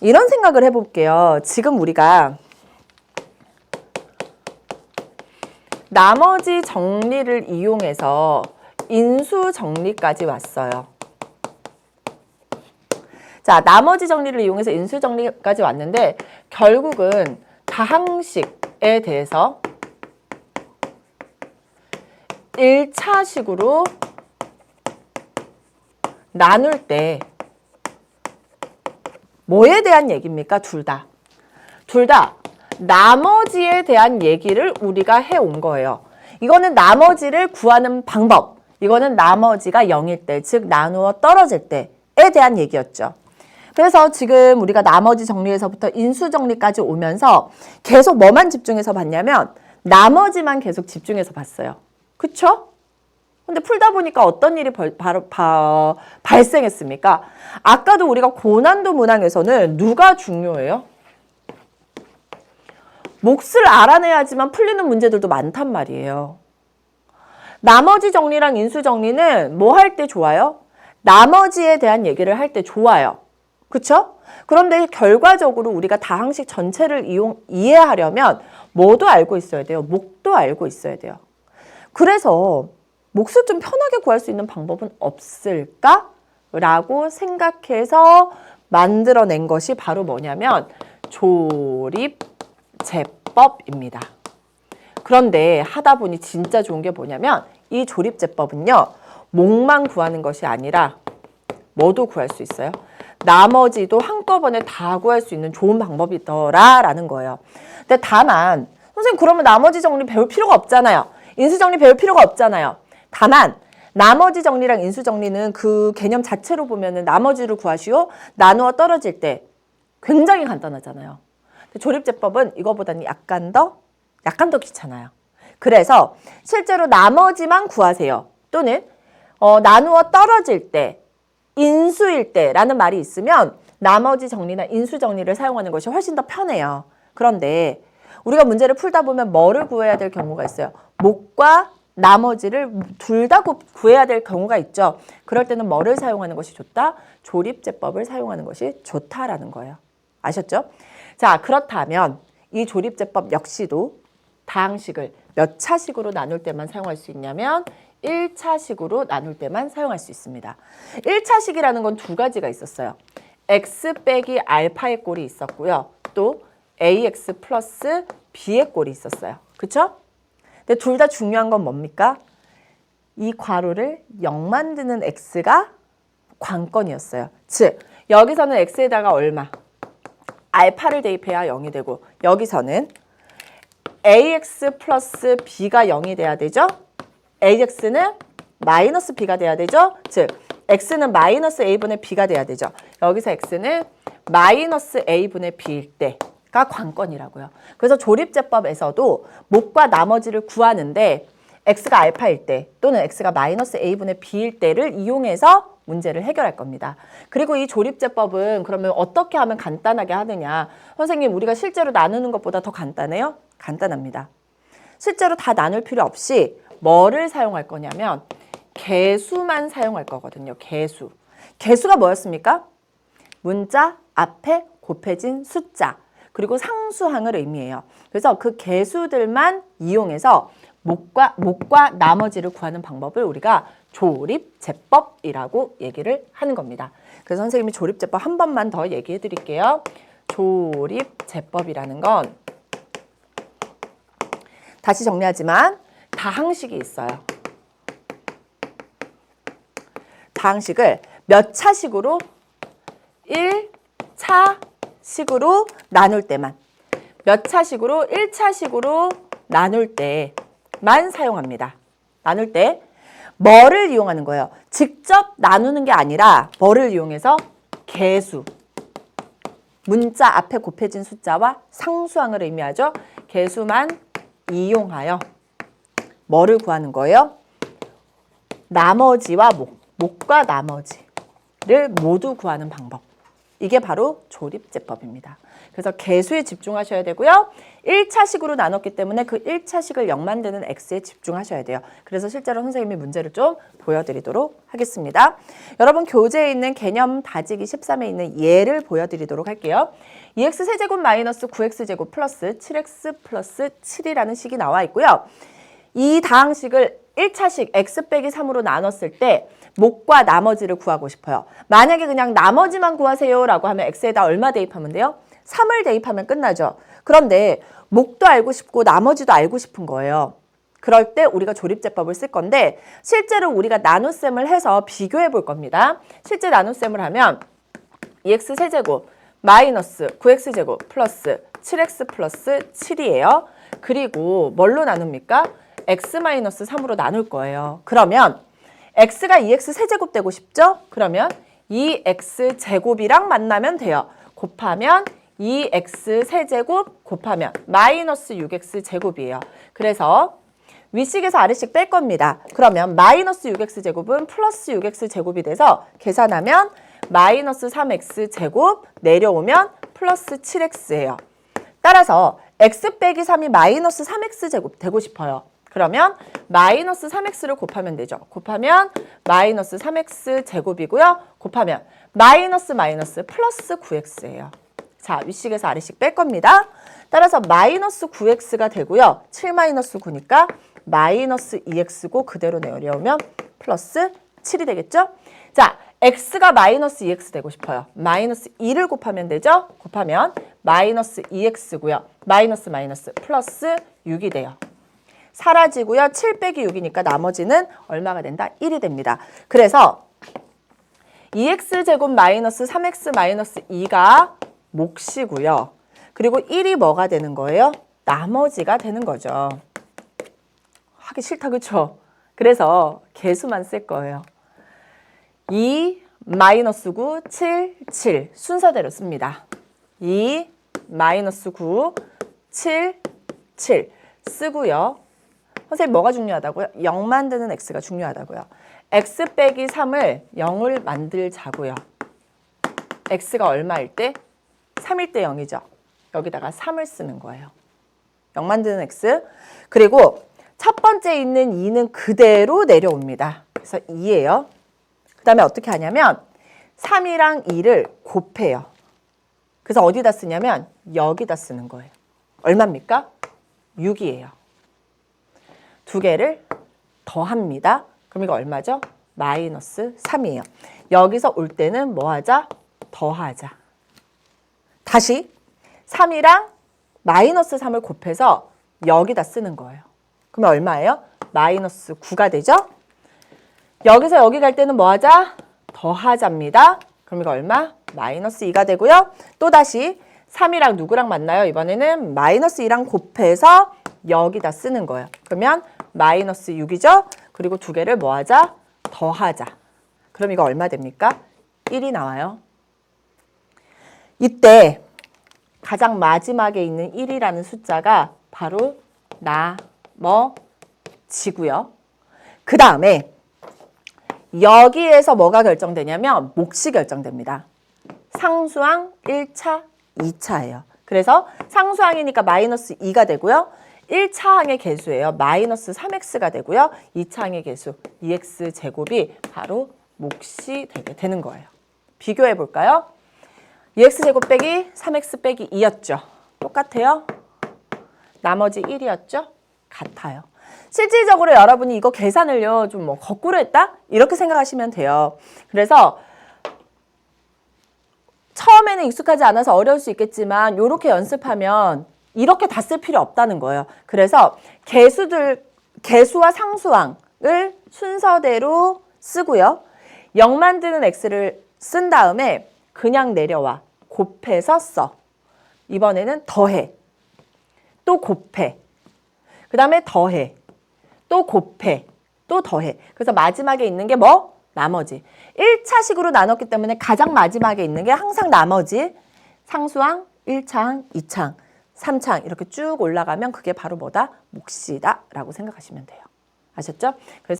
이런 생각을 해볼게요. 지금 우리가 나머지 정리를 이용해서 인수 정리까지 왔어요. 자, 나머지 정리를 이용해서 인수 정리까지 왔는데 결국은 다항식에 대해서 1차식으로 나눌 때 뭐에 대한 얘기입니까? 둘 다. 둘 다 나머지에 대한 얘기를 우리가 해온 거예요. 이거는 나머지를 구하는 방법. 이거는 나머지가 0일 때, 즉 나누어 떨어질 때에 대한 얘기였죠. 그래서 지금 우리가 나머지 정리에서부터 인수 정리까지 오면서 계속 뭐만 집중해서 봤냐면 나머지만 계속 집중해서 봤어요. 그쵸? 근데 풀다 보니까 어떤 일이 벌, 바로 바, 발생했습니까? 아까도 우리가 고난도 문항에서는 누가 중요해요? 몫을 알아내야지만 풀리는 문제들도 많단 말이에요. 나머지 정리랑 인수 정리는 뭐 할 때 좋아요? 나머지에 대한 얘기를 할 때 좋아요. 그쵸? 그런데 결과적으로 우리가 다항식 전체를 이용, 이해하려면 뭐도 알고 있어야 돼요. 목도 알고 있어야 돼요. 그래서 몫을 좀 편하게 구할 수 있는 방법은 없을까? 라고 생각해서 만들어낸 것이 바로 뭐냐면 조립 제법입니다. 그런데 하다 보니 진짜 좋은 게 뭐냐면 이 조립 제법은요. 목만 구하는 것이 아니라 뭐도 구할 수 있어요. 나머지도 한꺼번에 다 구할 수 있는 좋은 방법이더라라는 거예요. 근데 다만 선생님 그러면 나머지 정리 배울 필요가 없잖아요. 인수 정리 배울 필요가 없잖아요. 다만 나머지 정리랑 인수 정리는 그 개념 자체로 보면은 나머지를 구하시오 나누어 떨어질 때 굉장히 간단하잖아요. 조립제법은 이거보다는 약간 더 약간 더 귀찮아요. 그래서 실제로 나머지만 구하세요. 또는 어, 나누어 떨어질 때 인수일 때라는 말이 있으면 나머지 정리나 인수 정리를 사용하는 것이 훨씬 더 편해요. 그런데 우리가 문제를 풀다 보면 뭐를 구해야 될 경우가 있어요. 목과 나머지를 둘 다 구해야 될 경우가 있죠. 그럴 때는 뭐를 사용하는 것이 좋다? 조립제법을 사용하는 것이 좋다라는 거예요. 아셨죠? 자, 그렇다면 이 조립제법 역시도 다항식을 몇 차식으로 나눌 때만 사용할 수 있냐면 1차식으로 나눌 때만 사용할 수 있습니다. 1차식이라는 건 두 가지가 있었어요. x 빼기 알파의 꼴이 있었고요. 또 ax 플러스 b의 꼴이 있었어요. 그쵸? 근데 둘 다 중요한 건 뭡니까? 이 괄호를 0 만드는 x가 관건이었어요. 즉, 여기서는 x에다가 얼마? 알파를 대입해야 0이 되고 여기서는 ax 플러스 b가 0이 돼야 되죠? ax는 마이너스 b가 돼야 되죠? 즉, x는 마이너스 a분의 b가 돼야 되죠. 여기서 x는 마이너스 a분의 b일 때 가 관건이라고요. 그래서 조립제법에서도 목과 나머지를 구하는데 x가 알파일 때 또는 x가 마이너스 a분의 b일 때를 이용해서 문제를 해결할 겁니다. 그리고 이 조립제법은 그러면 어떻게 하면 간단하게 하느냐. 선생님, 우리가 실제로 나누는 것보다 더 간단해요? 간단합니다. 실제로 다 나눌 필요 없이 뭐를 사용할 거냐면 개수만 사용할 거거든요. 개수. 개수가 뭐였습니까? 문자 앞에 곱해진 숫자 그리고 상수항을 의미해요. 그래서 그 개수들만 이용해서 목과 목과 나머지를 구하는 방법을 우리가 조립 제법이라고 얘기를 하는 겁니다. 그래서 선생님이 조립 제법 한 번만 더 얘기해 드릴게요. 조립 제법이라는 건 다시 정리하지만 다항식이 있어요. 다항식을 몇 차식으로 1차 식으로 나눌 때만 몇 차식으로 1차식으로 나눌 때만 사용합니다. 나눌 때 뭐를 이용하는 거예요? 직접 나누는 게 아니라 뭐를 이용해서 개수 문자 앞에 곱해진 숫자와 상수항을 의미하죠. 개수만 이용하여 뭐를 구하는 거예요? 나머지와 목, 목과 나머지를 모두 구하는 방법. 이게 바로 조립제법입니다. 그래서 개수에 집중하셔야 되고요. 1차식으로 나눴기 때문에 그 1차식을 0 만드는 x에 집중하셔야 돼요. 그래서 실제로 선생님이 문제를 좀 보여드리도록 하겠습니다. 여러분 교재에 있는 개념 다지기 13에 있는 예를 보여드리도록 할게요. 2x 세제곱 마이너스 9x 제곱 플러스 7x 플러스 7이라는 식이 나와 있고요. 이 다항식을 1차식 x 빼기 3으로 나눴을 때 목과 나머지를 구하고 싶어요. 만약에 그냥 나머지만 구하세요라고 하면 x에다 얼마 대입하면 돼요? 3을 대입하면 끝나죠. 그런데 목도 알고 싶고 나머지도 알고 싶은 거예요. 그럴 때 우리가 조립제법을 쓸 건데 실제로 우리가 나눗셈을 해서 비교해 볼 겁니다. 실제 나눗셈을 하면 2x 세제곱 마이너스 9x 제곱 플러스 7x 플러스 7이에요. 그리고 뭘로 나눕니까? x 마이너스 3으로 나눌 거예요. 그러면 x가 2x 세제곱 되고 싶죠? 그러면 2x 제곱이랑 만나면 돼요. 곱하면 2x 세제곱 곱하면 마이너스 6x 제곱이에요. 그래서 위식에서 아래식 뺄 겁니다. 그러면 마이너스 6x 제곱은 플러스 6x 제곱이 돼서 계산하면 마이너스 3x 제곱 내려오면 플러스 7x예요. 따라서 x 빼기 3이 마이너스 3x 제곱 되고 싶어요. 그러면 마이너스 3x를 곱하면 되죠. 곱하면 마이너스 3x 제곱이고요. 곱하면 마이너스 마이너스 플러스 9x예요. 자, 윗식에서 아래식 뺄 겁니다. 따라서 마이너스 9x가 되고요. 7 마이너스 9니까 마이너스 2x고 그대로 내려오면 플러스 7이 되겠죠? 자, x가 마이너스 2x 되고 싶어요. 마이너스 2를 곱하면 되죠? 곱하면 마이너스 2x고요. 마이너스 마이너스 플러스 6이 돼요. 사라지고요. 7 빼기 6이니까 나머지는 얼마가 된다? 1이 됩니다. 그래서 2x제곱 마이너스 3x 마이너스 2가 몫이고요. 그리고 1이 뭐가 되는 거예요? 나머지가 되는 거죠. 하기 싫다 그쵸? 그래서 개수만 쓸 거예요. 2 마이너스 9, 7, 7 순서대로 씁니다. 2 마이너스 9, 7, 7 쓰고요. 선생님 뭐가 중요하다고요? 0 만드는 x가 중요하다고요. x 빼기 3을 0을 만들자고요. x가 얼마일 때? 3일 때 0이죠. 여기다가 3을 쓰는 거예요. 0 만드는 x. 그리고 첫 번째 있는 2는 그대로 내려옵니다. 그래서 2예요. 그 다음에 어떻게 하냐면 3이랑 2를 곱해요. 그래서 어디다 쓰냐면 여기다 쓰는 거예요. 얼마입니까? 6이에요. 두 개를 더합니다. 그럼 이거 얼마죠? 마이너스 3이에요. 여기서 올 때는 뭐 하자? 더하자. 다시 3이랑 마이너스 3을 곱해서 여기다 쓰는 거예요. 그러면 얼마예요? 마이너스 9가 되죠? 여기서 여기 갈 때는 뭐 하자? 더하자입니다. 그럼 이거 얼마? 마이너스 2가 되고요. 또다시 3이랑 누구랑 만나요? 이번에는 마이너스 2랑 곱해서 여기다 쓰는 거예요. 그러면 마이너스 6이죠? 그리고 두 개를 뭐 하자? 더하자. 그럼 이거 얼마 됩니까? 1이 나와요. 이때 가장 마지막에 있는 1이라는 숫자가 바로 나머지고요. 그 다음에 여기에서 뭐가 결정되냐면 몫이 결정됩니다. 상수항 1차, 2차예요. 그래서 상수항이니까 마이너스 2가 되고요. 1차 항의 개수예요. 마이너스 3x가 되고요. 2차 항의 개수 2x 제곱이 바로 몫이 되게 되는 거예요. 비교해 볼까요? 2x 제곱 빼기 3x 빼기 2였죠. 똑같아요? 나머지 1이었죠? 같아요. 실질적으로 여러분이 이거 계산을요, 좀 뭐 거꾸로 했다? 이렇게 생각하시면 돼요. 그래서 처음에는 익숙하지 않아서 어려울 수 있겠지만, 이렇게 연습하면 이렇게 다 쓸 필요 없다는 거예요. 그래서 개수들, 개수와 상수항을 순서대로 쓰고요. 0 만드는 x를 쓴 다음에 그냥 내려와. 곱해서 써. 이번에는 더해. 또 곱해. 그 다음에 더해. 또 곱해. 또 더해. 그래서 마지막에 있는 게 뭐? 나머지. 1차식으로 나눴기 때문에 가장 마지막에 있는 게 항상 나머지. 상수항, 1차항, 2차항, 3차항 이렇게 쭉 올라가면 그게 바로 뭐다? 몫이다 라고 생각하시면 돼요. 아셨죠? 그래서